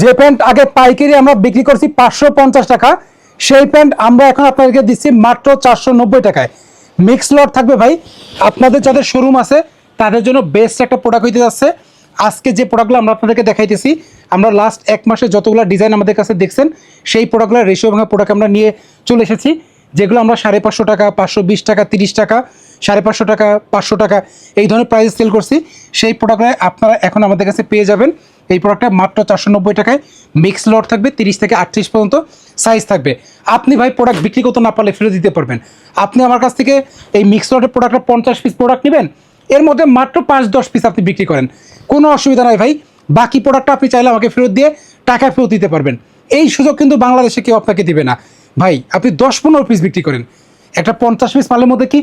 যে প্যান্ট আগে পাইকারি আমরা বিক্রি করছি পাঁচশো পঞ্চাশ টাকা, সেই প্যান্ট আমরা এখন আপনাদেরকে দিচ্ছি মাত্র চারশো নব্বই টাকায়। মিক্স লট থাকবে ভাই। আপনাদের যাদের শোরুম আছে, তাদের জন্য বেস্ট একটা প্রোডাক্ট হইতে যাচ্ছে। আজকে যে প্রোডাক্টগুলো আমরা আপনাদেরকে দেখাইতেছি, আমরা লাস্ট এক মাসে যতগুলো ডিজাইন আমাদের কাছে দেখছেন, সেই প্রোডাক্টগুলো রেশিও ভাঙা প্রোডাক্ট আমরা নিয়ে চলে এসেছি, যেগুলো আমরা সাড়ে পাঁচশো টাকা, পাঁচশো বিশ টাকা, তিরিশ টাকা, সাড়ে পাঁচশো টাকা পাঁচশো টাকা, এই ধরনের প্রাইস সেল করছি। সেই প্রোডাক্টগুলো আপনারা এখন আমাদের কাছে পেয়ে যাবেন। এই প্রোডাক্টটা মাত্র চারশো নব্বই টাকায় মিক্স লট থাকবে, তিরিশ থেকে আটত্রিশ পর্যন্ত সাইজ থাকবে। আপনি ভাই প্রোডাক্ট বিক্রি করতে না পারলে ফেরত দিতে পারবেন। আপনি আমার কাছ থেকে এই মিক্স লটের প্রোডাক্টটা পঞ্চাশ পিস প্রোডাক্ট নেবেন, এর মধ্যে মাত্র পাঁচ দশ পিস আপনি বিক্রি করেন। কোনো অসুবিধা নাই ভাই, বাকি প্রোডাক্টটা আপনি চাইলে আমাকে ফেরত দিয়ে টাকা ফেরত দিতে পারবেন। এই সুযোগ কিন্তু বাংলাদেশে কেউ আপনাকে দিবে না। ভাই, আপনি দশ পনেরো পিস বিক্রি করেন। একটা পঞ্চাশ পিস মালের মধ্যে কি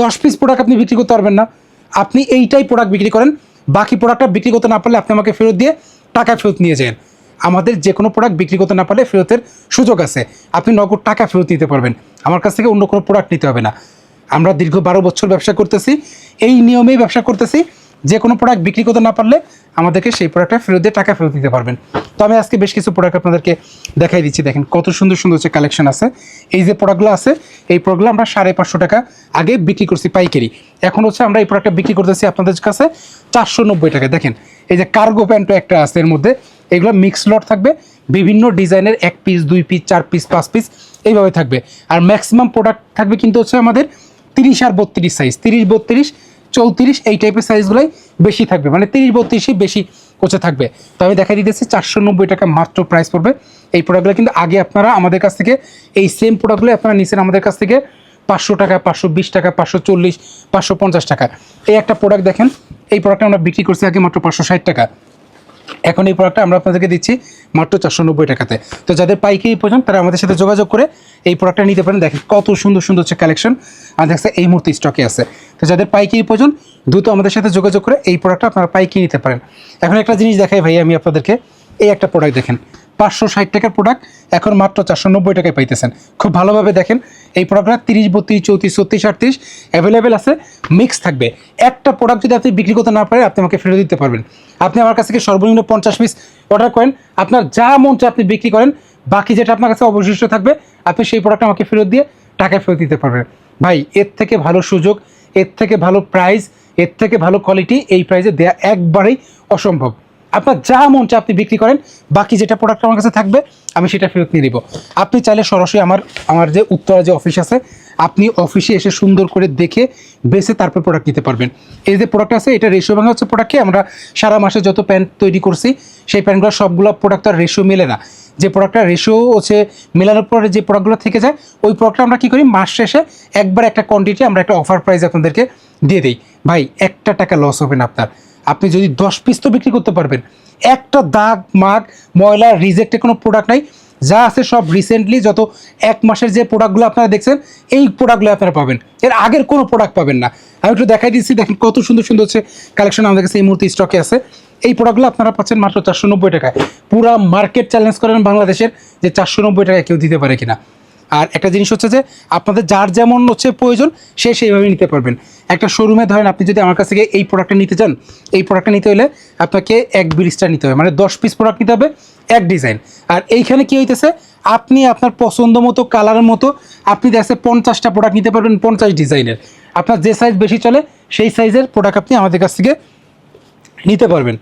দশ পিস প্রোডাক্ট আপনি বিক্রি করতে পারবেন না? আপনি এইটাই প্রোডাক্ট বিক্রি করেন বাকি প্রোডাক্টটা বিক্রি করতে না পারলে আপনি আমাকে ফেরত দিয়ে টাকা ফেরত নিয়ে যান। আমাদের যে কোনো প্রোডাক্ট বিক্রি করতে না পারলে ফেরতের সুযোগ আছে। আপনি নগদ টাকা ফেরত নিতে পারবেন। আমার কাছ থেকে অন্য কোনো প্রোডাক্ট নিতে হবে না। আমরা দীর্ঘ বারো বছর ব্যবসা করতেছি। এই নিয়মেই ব্যবসা করতেছি। যে কোনো প্রোডাক্ট বিক্রি করতে না পারলে আমাদেরকে সেই প্রোডাক্টটা ফেরত দিয়ে টাকা ফেরত দিতে পারবেন। তো আমি আজকে বেশ কিছু প্রোডাক্ট আপনাদেরকে দেখাই দিচ্ছি। দেখেন কত সুন্দর সুন্দর হচ্ছে কালেকশন আছে। এই যে প্রোডাক্টগুলো আছে, এই প্রোডাক্টগুলো আমরা সাড়ে পাঁচশো টাকা আগে বিক্রি করছি পাইকারি। এখন হচ্ছে আমরা এই প্রোডাক্টটা বিক্রি করতেছি আপনাদের কাছে চারশো নব্বই টাকা দেখেন, এই যে কার্গো প্যান্টও একটা আছে এর মধ্যে। এগুলো মিক্স লট থাকবে। বিভিন্ন ডিজাইনের এক পিস দুই পিস চার পিস পাঁচ পিস এইভাবে থাকবে। আর ম্যাক্সিমাম প্রোডাক্ট থাকবে কিন্তু হচ্ছে আমাদের তিরিশ আর বত্রিশ সাইজ তিরিশ, বত্রিশ চৌত্রিশ, এই টাইপের সাইজগুলোই বেশি থাকবে। মানে তিরিশ, বত্রিশই বেশি কোচে থাকবে। তো আমি দেখা দিতেছি, চারশো নব্বই টাকা মাত্র প্রাইস পড়বে। এই প্রোডাক্টগুলো কিন্তু আগে আপনারা আমাদের কাছ থেকে, এই সেম প্রোডাক্টগুলো আপনারা নিচ্ছেন আমাদের কাছ থেকে পাঁচশো টাকা, পাঁচশো বিশ টাকা, পাঁচশো চল্লিশ, পাঁচশো পঞ্চাশ টাকা। এই একটা প্রোডাক্ট দেখেন, এই প্রোডাক্টটা আমরা বিক্রি করছি আগে মাত্র পাঁচশো ষাট টাকা। এখন এই প্রোডাক্টটা আমরা আপনাদেরকে দিচ্ছি মাত্র চারশো নব্বই টাকাতে। তো যাদের পাইকারি প্রয়োজন, তারা আমাদের সাথে যোগাযোগ করে এই প্রোডাক্টটা নিতে পারেন। দেখেন কত সুন্দর সুন্দর হচ্ছে কালেকশন আর দেখছে এই মুহূর্তে স্টকে আছে। তো যাদের পাইকারি প্রয়োজন, দ্রুত আমাদের সাথে যোগাযোগ করে এই প্রোডাক্টটা আপনারা পাইকারি নিতে পারেন। এখন একটা জিনিস দেখাই ভাই আমি আপনাদেরকে। এই একটা প্রোডাক্ট দেখেন। পাঁচশো ষাট টাকার প্রোডাক্ট এখন মাত্র চারশো নব্বই টাকায় পাইতেছেন। খুব ভালোভাবে দেখেন, এই প্রোডাক্টটা তিরিশ, বত্রিশ, চৌত্রিশ, ছত্রিশ, আটত্রিশ অ্যাভেলেবেল আছে মিক্স থাকবে। একটা প্রোডাক্ট যদি আপনি বিক্রি করতে না পারেন, আপনি আমাকে ফেরত দিতে পারবেন। আপনি আমার কাছ থেকে সর্বনিম্ন পঞ্চাশ পিস অর্ডার করেন, আপনার যা মন চায় আপনি বিক্রি করেন, বাকি যেটা আপনার কাছে অবশিষ্ট থাকবে, আপনি সেই প্রোডাক্ট আমাকে ফেরত দিয়ে টাকা ফেরত দিতে পারবেন। ভাই, এর থেকে ভালো সুযোগ, এর থেকে ভালো প্রাইস এর থেকে ভালো কোয়ালিটি এই প্রাইসে দেওয়া একবারেই অসম্ভব। আপনার যা মন চায় আপনি বিক্রি করেন, বাকি যেটা প্রোডাক্ট আমার কাছে থাকবে, আমি সেটা ফেরত নিয়ে নিব। আপনি চাইলে সরাসরি আমার আমার যে উত্তরা যে অফিস আছে, আপনি অফিসে এসে সুন্দর করে দেখে বেছে তারপর প্রোডাক্ট নিতে পারবেন। এই যে প্রোডাক্ট আছে, এটা রেশিও ভাঙা হচ্ছে প্রোডাক্টকে আমরা সারা মাসে যত প্যান্ট তৈরি করছি, সেই প্যান্টগুলো সবগুলো প্রোডাক্ট আর রেশিও মেলে না। যে প্রোডাক্টটা রেশিও হচ্ছে মেলানোর পরে যে প্রোডাক্টগুলো থেকে যায়, ওই প্রোডাক্টটা আমরা কী করি, মাস শেষে একবার একটা কোয়ান্টিটি আমরা একটা অফার প্রাইস আপনাদেরকে দিয়ে দিই। ভাই, একটা টাকা লস হবে না আপনার। আপনি যদি দশ পিস তো বিক্রি করতে পারবেন। একটা দাগ, মাগ, ময়লা রিজেক্টের কোনো প্রোডাক্ট নাই। যা আছে সব রিসেন্টলি যত এক মাসের যে প্রোডাক্টগুলো আপনারা দেখছেন, এই প্রোডাক্টগুলো আপনারা পাবেন। এর আগের কোনো প্রোডাক্ট পাবেন না। আমি একটু দেখাই দিচ্ছি, দেখেন কত সুন্দর সুন্দর হচ্ছে কালেকশন আমাদের কাছে এই মুহূর্তে স্টকে আছে। এই প্রোডাক্টগুলো আপনারা পাচ্ছেন মাত্র চারশো নব্বই টাকায়। পুরা মার্কেট চ্যালেঞ্জ করেন বাংলাদেশের যে চারশো নব্বই টাকায় কেউ দিতে পারে কিনা। আর একটা জিনিস হচ্ছে যে আপনাদের যার যেমন হচ্ছে প্রয়োজন, সে সেইভাবে নিতে পারবেন। একটা শোরুমে ধরেন আপনি যদি আমার কাছ থেকে এই প্রোডাক্টটা নিতে চান, এই প্রোডাক্টটা নিতে হলে আপনাকে এক বিরিজটা নিতে হবে মানে দশ পিস প্রোডাক্ট নিতে হবে, এক ডিজাইন আর এইখানে কী হইতেছে, আপনি আপনার পছন্দ মতো কালারের মতো, আপনি দেখছে পঞ্চাশটা প্রোডাক্ট নিতে পারবেন পঞ্চাশ ডিজাইনের আপনার যে সাইজ বেশি চলে, সেই সাইজের প্রোডাক্ট আপনি আমাদের কাছ থেকে নিতে পারবেন।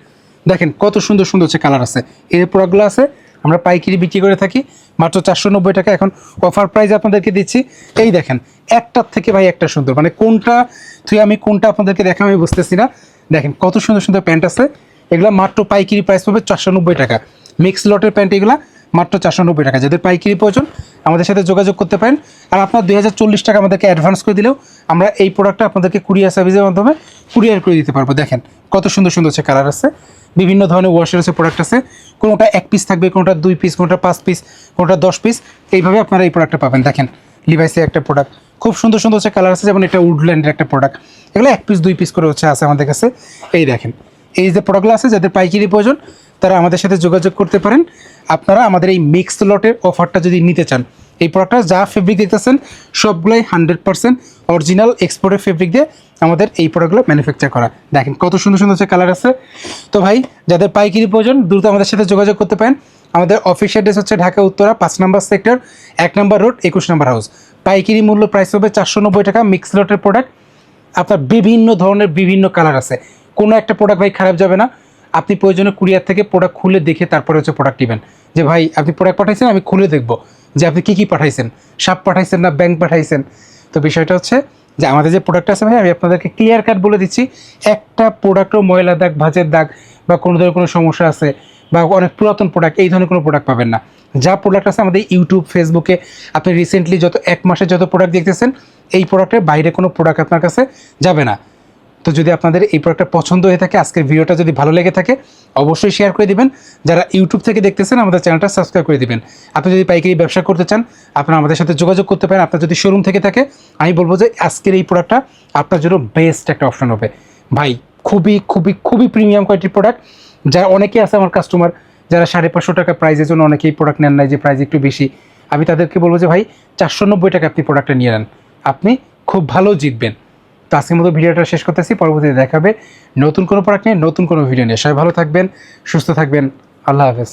দেখেন কত সুন্দর সুন্দর হচ্ছে কালার আছে। এই প্রোডাক্টগুলো আছে আমরা পাইকারি বিক্রি করে থাকি, মাত্র চারশো নব্বই টাকা। এখন অফার প্রাইস আপনাদেরকে দিচ্ছি, এই দেখেন, একটার থেকে ভাই একটা সুন্দর। মানে কোনটা তুই আমি কোনটা আপনাদেরকে দেখাম আমি বুঝতেছি না। দেখেন, কত সুন্দর সুন্দর প্যান্ট আছে। এগুলো মাত্র পাইকারি প্রাইস পাবে চারশো নব্বই টাকা। মিক্স লটের প্যান্ট এগুলো মাত্র চারশো নব্বই টাকা। যাদের পাইকারি প্রয়োজন আমাদের সাথে যোগাযোগ করতে পারেন। আর আপনার দুই হাজার চল্লিশ টাকা আমাদেরকে অ্যাডভান্স করে দিলেও আমরা এই প্রোডাক্টটা আপনাদেরকে কুরিয়ার সার্ভিসের মাধ্যমে কুরিয়ার করে দিতে পারব। দেখেন, কত সুন্দর সুন্দর হচ্ছে কালার আছে। বিভিন্ন ধরনের ওয়াশের আছে প্রোডাক্ট আছে। কোনোটা এক পিস থাকবে, কোনোটা দুই পিস কোনোটা পাঁচ পিস কোনোটা দশ পিস এইভাবে আপনারা এই প্রোডাক্টটা পাবেন। দেখেন লিভাইসের একটা প্রোডাক্ট খুব সুন্দর সুন্দর হচ্ছে কালার আছে, যেমন এটা উডল্যান্ডের একটা প্রোডাক্ট এগুলো এক পিস দুই পিস করে হচ্ছে আছে আমাদের কাছে। এই দেখেন, এই যে প্রোডাক্টগুলো আছে, যাদের পাইকারি প্রয়োজন, তারা আমাদের সাথে যোগাযোগ করতে পারেন। আপনারা আমাদের এই মিক্সড লটের অফারটা যদি নিতে চান এই প্রোডাক্টটা যা ফেব্রিক দেখতেছেন, সবগুলোই হান্ড্রেড পার্সেন্ট অরিজিনাল এক্সপোর্টের ফেব্রিক দিয়ে আমাদের এই প্রোডাক্টগুলো ম্যানুফ্যাকচার করা। দেখেন কত সুন্দর সুন্দর কালার আছে। তো ভাই, যাদের পাইকারি প্রয়োজন, দ্রুত আমাদের সাথে যোগাযোগ করতে পারেন। আমাদের অফিস অ্যাড্রেস হচ্ছে ঢাকা উত্তরা, পাঁচ নম্বর সেক্টর এক নম্বর রোড একুশ নম্বর হাউস পাইকারি মূল্য প্রাইস হবে চারশো নব্বই টাকা মিক্স লটের প্রোডাক্ট আপনার বিভিন্ন ধরনের বিভিন্ন কালার আছে। কোনো একটা প্রোডাক্ট ভাই খারাপ যাবে না। আপনি প্রয়োজনে কুরিয়ার থেকে প্রোডাক্ট খুলে দেখে তারপরে হচ্ছে প্রোডাক্ট নেবেন। যে ভাই, আপনি প্রোডাক্ট পাঠাইছেন, আমি খুলে দেখব। যে আপনি কী কী পাঠাইছেন? সাপ পাঠাইছেন না ব্যাংক পাঠাইছেন? তো বিষয়টা হচ্ছে যে আমাদের যে প্রোডাক্ট আছে ভাই, আমি আপনাদেরকে ক্লিয়ার কাট বলে দিচ্ছি, একটা প্রোডাক্টও ময়লা দাগ, ভাজের দাগ বা কোনো ধরনের কোনো সমস্যা আছে বা অনেক পুরাতন প্রোডাক্ট এই ধরনের কোনো প্রোডাক্ট পাবেন না। যা প্রোডাক্ট আছে আমাদের ইউটিউব ফেসবুকে আপনি রিসেন্টলি যত এক মাসে যত প্রোডাক্ট দেখতেছেন, এই প্রোডাক্টের বাইরে কোনো প্রোডাক্ট আপনার কাছে যাবে না। তো যদি আপনাদের এই প্রোডাক্টটা পছন্দ হয়ে থাকে, আজকের ভিডিওটা যদি ভালো লেগে থাকে, অবশ্যই শেয়ার করে দিবেন। যারা ইউটিউব থেকে দেখতেছেন, আমাদের চ্যানেলটা সাবস্ক্রাইব করে দিবেন। আপনি যদি পাইকারি ব্যবসা করতে চান, আপনারা আমাদের সাথে যোগাযোগ করতে পারেন। আপনার যদি শোরুম থেকে থাকে, আমি বলব যে আজকের এই প্রোডাক্টটা আপনার জন্য বেস্ট একটা অপশন হবে। ভাই, খুবই খুবই খুবই প্রিমিয়াম কোয়ালিটির প্রোডাক্ট যারা অনেকেই আছে আমার কাস্টমার যারা সাড়ে পাঁচশো টাকা প্রাইজের জন্য অনেকেই প্রোডাক্ট নেন নাই, যে প্রাইস একটু বেশি। আমি তাদেরকে বলব যে, ভাই, চারশো নব্বই টাকা আপনি প্রোডাক্টটা নিয়ে নেন। আপনি খুব ভালো জিতবেন। তো আজকের মতো ভিডিওটা শেষ করতেছি। পরবর্তীতে দেখাবে নতুন কোনো প্রোডাক্ট নিয়ে, নতুন কোনো ভিডিও নিয়ে। সবাই ভালো থাকবেন, সুস্থ থাকবেন। আল্লাহ হাফেজ।